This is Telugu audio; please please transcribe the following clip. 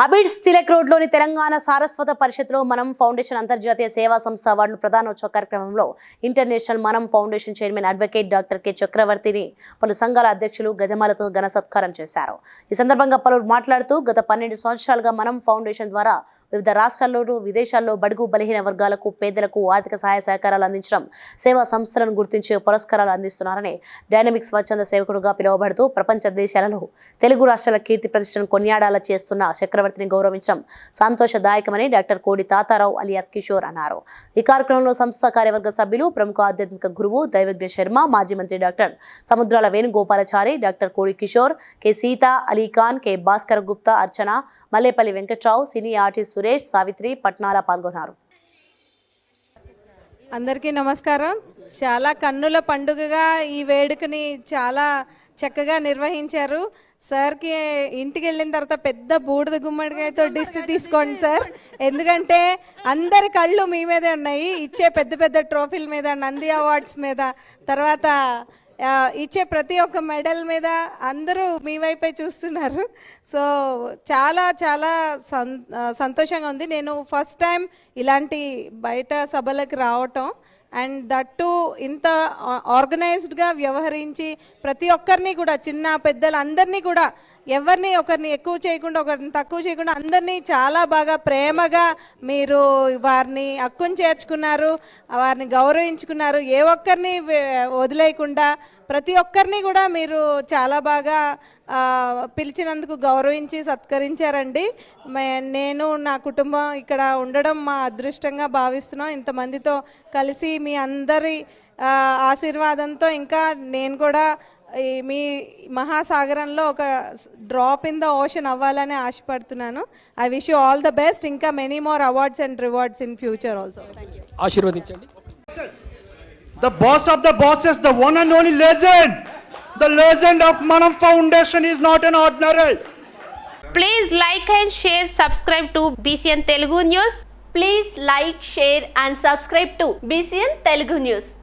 అబిడ్స్ తిలక్ రోడ్లోని తెలంగాణ సారస్వత పరిషత్లో మనం ఫౌండేషన్ అంతర్జాతీయ సేవా సంస్థ అవార్డులు ప్రధానోత్సవ కార్యక్రమంలో ఇంటర్నేషనల్ మనం foundation chairman advocate doctor K చక్రవర్తిని పలు సంఘాల అధ్యక్షులు గజమాలతో ఘన సత్కారం చేశారు. ఈ సందర్భంగా పలువురు మాట్లాడుతూ గత పన్నెండు సంవత్సరాలుగా మనం ఫౌండేషన్ ద్వారా వివిధ రాష్ట్రాల్లోనూ విదేశాల్లో బడుగు బలహీన వర్గాలకు పేదలకు ఆర్థిక సహాయ సహకారాలు అందించడం సేవా సంస్థలను గుర్తించే పురస్కారాలు అందిస్తున్నారని డైనమిక్ స్వచ్ఛంద సేవకుడుగా పిలువబడుతూ ప్రపంచ దేశాలలో తెలుగు రాష్ట్రాల కీర్తి ప్రతిష్టను కొనియాడాల చేస్తున్న చక్రవర్తి చక్రవర్తిని గౌరవించడం సంతోషదాయకమని డాక్టర్ కోడి తాతారావు అలియాస్ కిషోర్ అన్నారు. ఈ కార్యక్రమంలో సంస్థ కార్యవర్గ సభ్యులు ప్రముఖ ఆధ్యాత్మిక గురువు దైవజ్ఞ శర్మ మాజీ మంత్రి doctor Samudrala Venugopalachari doctor Kodi Kishore K Seetha Alikhan K Bhaskar Gupta Archana Mallepalli Venkatrao cine artist Suresh Savitri Patnala పాల్గొన్నారు. అందరికీ నమస్కారం. చాలా కన్నుల పండుగగా ఈ వేడుకని చాలా చక్కగా నిర్వహించారు. సార్కి ఇంటికి వెళ్ళిన తర్వాత పెద్ద బూడిద గుమ్మడికాయతో డిస్ట్ తీసుకోండి సార్. ఎందుకంటే అందరి కళ్ళు మీ మీదే ఉన్నాయి. ఇచ్చే పెద్ద పెద్ద ట్రోఫీల మీద నంది అవార్డ్స్ మీద తర్వాత ఇచ్చే ప్రతి ఒక్క మెడల్ మీద అందరూ మీ వైపే చూస్తున్నారు. సో చాలా చాలా సంతోషంగా ఉంది. నేను ఫస్ట్ టైం ఇలాంటి బయట సభలకు రావటం అండ్ దట్టు ఇంత ఆర్గనైజ్డ్గా వ్యవహరించి ప్రతి ఒక్కరిని కూడా చిన్న పెద్దలు అందరినీ కూడా ఎవరిని ఒకరిని ఎక్కువ చేయకుండా ఒకరిని తక్కువ చేయకుండా అందరినీ చాలా బాగా ప్రేమగా మీరు వారిని హక్కును చేర్చుకున్నారు వారిని గౌరవించుకున్నారు. ఏ ఒక్కరిని వదిలేయకుండా ప్రతి ఒక్కరిని కూడా మీరు చాలా బాగా పిలిచినందుకు గౌరవించి సత్కరించారండి. నేను నా కుటుంబం ఇక్కడ ఉండడం మా అదృష్టంగా భావిస్తున్నాం. ఇంతమందితో కలిసి మీ అందరి ఆశీర్వాదంతో ఇంకా నేను కూడా ఈ మీ మహాసాగరంలో ఒక డ్రాప్ ఇన్ ద ఓషన్ అవ్వాలని ఆశపడుతున్నాను. I wish you all the best. ఇంకా many more awards and rewards in future also. ఆశీర్వదించండి. The boss of the bosses, the one and only legend. The legend of Manam Foundation is not an ordinary. Please like and share, subscribe to BCN Telugu News. Please like, share and subscribe to BCN Telugu News.